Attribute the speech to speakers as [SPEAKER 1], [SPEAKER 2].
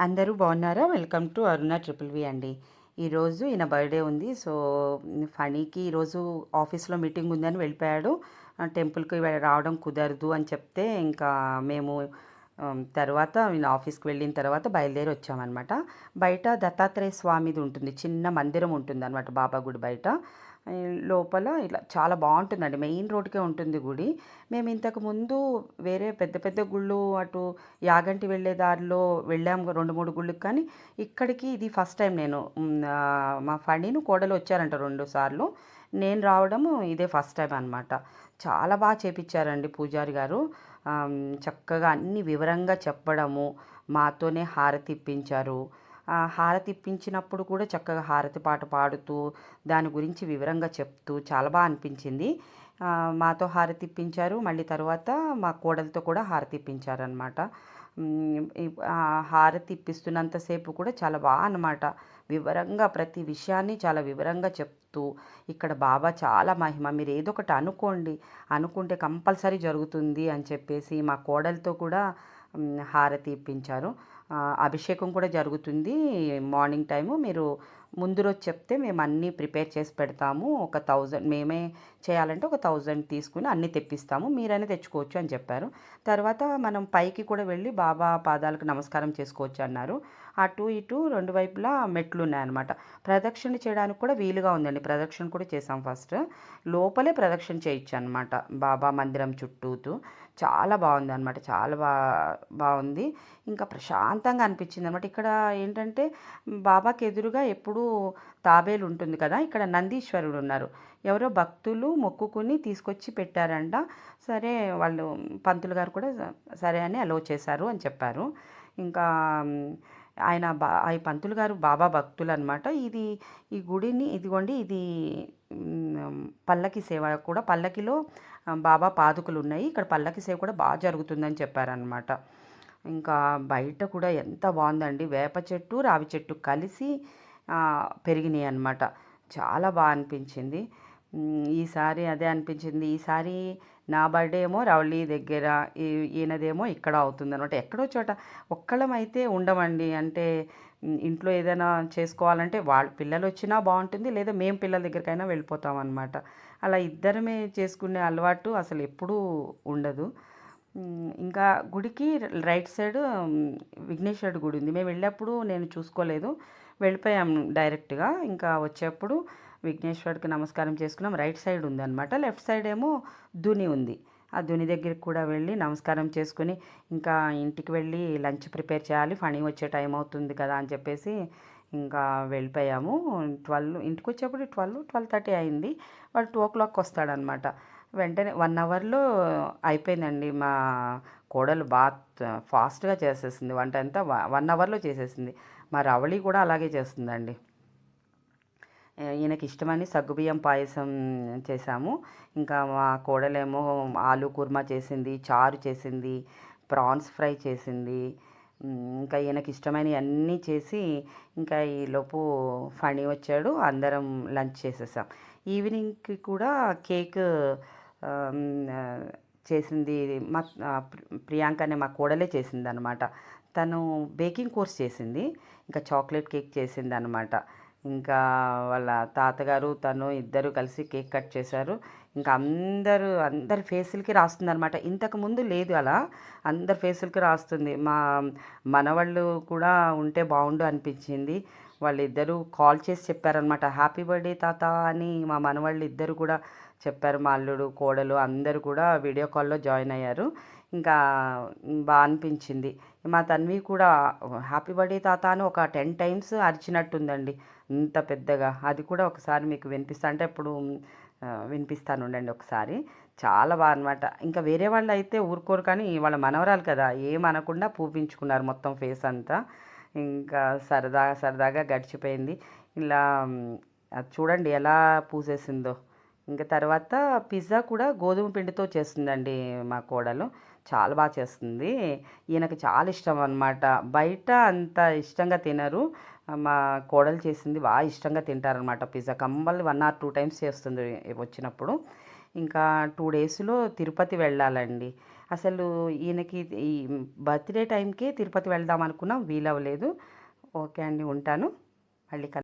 [SPEAKER 1] అందరూ బాగున్నారా? Welcome to Aruna triple V అండి. ఈరోజు ఈయన బర్త్డే ఉంది. సో ఫనీకి ఈరోజు ఆఫీస్లో మీటింగ్ ఉందని వెళ్ళిపోయాడు. టెంపుల్కి రావడం కుదరదు అని చెప్తే ఇంకా మేము తర్వాత నేను ఆఫీస్కి వెళ్ళిన తర్వాత బయలుదేరి వచ్చామన్నమాట. బయట దత్తాత్రేయ స్వామిది ఉంటుంది చిన్న మందిరం ఉంటుంది అనమాట బాబా గుడి బయట. లోపల ఇలా చాలా బాగుంటుందండి మెయిన్ రోడ్కే ఉంటుంది గుడి. మేము ఇంతకు ముందు వేరే పెద్ద పెద్ద గుళ్ళు అటు యాగంటి వెళ్ళే దారిలో వెళ్ళాము రెండు మూడు గుళ్ళకి కానీ ఇక్కడికి ఇది ఫస్ట్ టైం నేను. మా ఫణీను కోడలు వచ్చారంట రెండు సార్లు. నేను రావడం ఇదే ఫస్ట్ టైం అనమాట చాలా బాగా చేపించారండి పూజారి గారు. చక్కగా అన్ని వివరంగా చెప్పడము మాతోనే హారతి ఇప్పించారు హారతి ఇప్పించినప్పుడు కూడా చక్కగా హారతి పాట పాడుతూ దాని గురించి వివరంగా చెప్తూ చాలా బాగా అనిపించింది. మాతో హారతి ఇప్పించారు. మళ్ళీ తర్వాత మా కోడలతో కూడా హారతి ఇప్పించారు అనమాట హారతి ఇప్పిస్తున్నంతసేపు కూడా చాలా బాగా అన్నమాట. వివరంగా ప్రతి విషయాన్ని చాలా వివరంగా చెప్తూ ఇక్కడ బాబా చాలా మహిమ మీరు ఏదో ఒకటి అనుకోండి అనుకుంటే కంపల్సరీ జరుగుతుంది అని చెప్పేసి మా కోడలతో కూడా హారతి ఇప్పించారు. అభిషేకం కూడా జరుగుతుంది. మార్నింగ్ టైము మీరు ముందు రోజు చెప్తే మేము అన్నీ ప్రిపేర్ చేసి పెడతాము. ఒక థౌజండ్ మేమే చేయాలంటే ఒక థౌజండ్ తీసుకుని అన్నీ తెప్పిస్తాము. మీరైనా తెచ్చుకోవచ్చు అని చెప్పారు. తర్వాత మనం పైకి కూడా వెళ్ళి బాబా పాదాలకు నమస్కారం చేసుకోవచ్చు అన్నారు. అటు ఇటు రెండు వైపులా మెట్లు ఉన్నాయన్నమాట. ప్రదక్షిణ చేయడానికి కూడా వీలుగా ఉందండి. ప్రదక్షిణ కూడా చేసాం ఫస్ట్. లోపలే ప్రదక్షిణ చేయొచ్చు అనమాట బాబా మందిరం చుట్టూతూ. చాలా బాగుంది అనమాట చాలా బా బాగుంది. ఇంకా ప్రశాంతంగా అనిపించింది అనమాట ఇక్కడ ఏంటంటే బాబాకి ఎదురుగా ఎప్పుడూ తాబేలు ఉంటుంది కదా ఇక్కడ నందీశ్వరుడు ఉన్నారు. ఎవరో భక్తులు మొక్కుకుని తీసుకొచ్చి పెట్టారంట. సరే వాళ్ళు పంతులు గారు కూడా సరే అని అలో చేశారు అని చెప్పారు. ఇంకా ఆయన బా ఈ పంతులు గారు బాబా భక్తులు అనమాట ఇది ఈ గుడిని ఇదిగోండి ఇది పల్లకి సేవ కూడా పల్లకిలో బాబా పాదుకులు ఉన్నాయి. ఇక్కడ పల్లకి సేవ కూడా బాగా జరుగుతుందని చెప్పారనమాట ఇంకా బయట కూడా ఎంత బాగుందండి. వేప చెట్టు రావి చెట్టు కలిసి పెరిగినాయి అనమాట చాలా బాగా అనిపించింది. ఈసారి అదే అనిపించింది. ఈసారి నా బర్త్డే ఏమో రవళి దగ్గర ఈయనదేమో ఇక్కడ అవుతుంది అనమాట ఎక్కడో చోట ఒక్కళ్ళం అయితే ఉండమండి. అంటే ఇంట్లో ఏదైనా చేసుకోవాలంటే వాళ్ళ పిల్లలు వచ్చినా బాగుంటుంది లేదా మేము పిల్లల దగ్గరికైనా వెళ్ళిపోతాం అనమాట అలా ఇద్దరమే చేసుకునే అలవాటు అసలు ఎప్పుడూ ఉండదు. ఇంకా గుడికి రైట్ సైడ్ విఘ్నేశ్వర విఘ్నేశ్వరుడు గుడి ఉంది. మేము వెళ్ళేప్పుడు నేను చూసుకోలేదు. వెళ్ళిపోయాం డైరెక్ట్గా. ఇంకా వచ్చేప్పుడు విఘ్నేశ్వరుడికి నమస్కారం చేసుకున్నాం. రైట్ సైడ్ ఉంది అనమాట లెఫ్ట్ సైడ్ ఏమో దుని ఉంది. ఆ దుని దగ్గరికి కూడా వెళ్ళి నమస్కారం చేసుకుని ఇంకా ఇంటికి వెళ్ళి లంచ్ ప్రిపేర్ చేయాలి. ఫణి వచ్చే టైం అవుతుంది కదా అని చెప్పేసి ఇంకా వెళ్ళిపోయాము. ట్వెల్వ్ ఇంటికి వచ్చేప్పుడు ట్వెల్వ్ ట్వెల్వ్ థర్టీ అయింది. వాడు టూ ఓ క్లాక్ వస్తాడనమాట వెంటనే వన్ అవర్లో అయిపోయిందండి. మా కోడలు బాగా ఫాస్ట్గా చేసేసింది. వంట అంతా వన్ అవర్లో చేసేసింది. మా రవళి కూడా అలాగే చేస్తుందండి. ఈయనకి ఇష్టమని సగ్గుబియ్యం పాయసం చేశాము. ఇంకా మా కోడలేమో ఆలు కుర్మా చేసింది చారు చేసింది ప్రాన్స్ ఫ్రై చేసింది. ఇంకా ఈయనకి ఇష్టమైనవి అన్నీ చేసి ఇంకా ఈలోపు ఫణి వచ్చాడు. అందరం లంచ్ చేసేసాం. ఈవినింగ్కి కూడా కేక్ చేసింది మా ప్రియాంక అనే మా కోడలే చేసింది అనమాట తను బేకింగ్ కోర్స్ చేసింది ఇంకా చాక్లెట్ కేక్ చేసింది అనమాట ఇంకా వాళ్ళ తాతగారు తను ఇద్దరు కలిసి కేక్ కట్ చేశారు. ఇంకా అందరూ అందరి ఫేసులకి రాస్తుంది అనమాట ఇంతకు ముందు లేదు అలా. అందరి ఫేసులకి రాస్తుంది. మా మనవాళ్ళు కూడా ఉంటే బాగుండు అనిపించింది. వాళ్ళిద్దరూ కాల్ చేసి చెప్పారనమాట హ్యాపీ బర్త్డే తాత అని మా మనవాళ్ళు ఇద్దరు కూడా చెప్పారు. మా అల్లుడు కోడలు అందరూ కూడా వీడియో కాల్లో జాయిన్ అయ్యారు. ఇంకా బాగా అనిపించింది. మా తన్వి కూడా హ్యాపీ బర్త్డే తాత అని ఒక టెన్ టైమ్స్ అరిచినట్టుందండి. ఇంత పెద్దగా. అది కూడా ఒకసారి మీకు వినిపిస్తా అంటే ఇప్పుడు వినిపిస్తాను ఉండండి ఒకసారి. చాలా బాగా అనమాట ఇంకా వేరే వాళ్ళు అయితే ఊరుకోరు కానీ వాళ్ళ మనవరాలు కదా ఏమనకుండా పూపించుకున్నారు మొత్తం ఫేస్ అంతా. ఇంకా సరదా సరదాగా గడిచిపోయింది. ఇలా అది చూడండి ఎలా పూసేసిందో. ఇంకా తర్వాత పిజ్జా కూడా గోధుమ పిండితో చేస్తుందండి మా కోడలు. చాలా బాగా చేస్తుంది. ఈయనకి చాలా ఇష్టం అనమాట బయట అంత ఇష్టంగా తినరు. మా కోడలు చేసింది బాగా ఇష్టంగా తింటారనమాట పిజ్జా. కంపల్ని వన్ ఆర్ టూ టైమ్స్ చేస్తుంది వచ్చినప్పుడు. ఇంకా టూ డేస్లో తిరుపతి వెళ్ళాలండి. అసలు ఈయనకి ఈ బర్త్డే టైంకి తిరుపతి వెళ్దాం అనుకున్నాం వీలవ్వలేదు. ఓకే అండి ఉంటాను. మళ్ళీ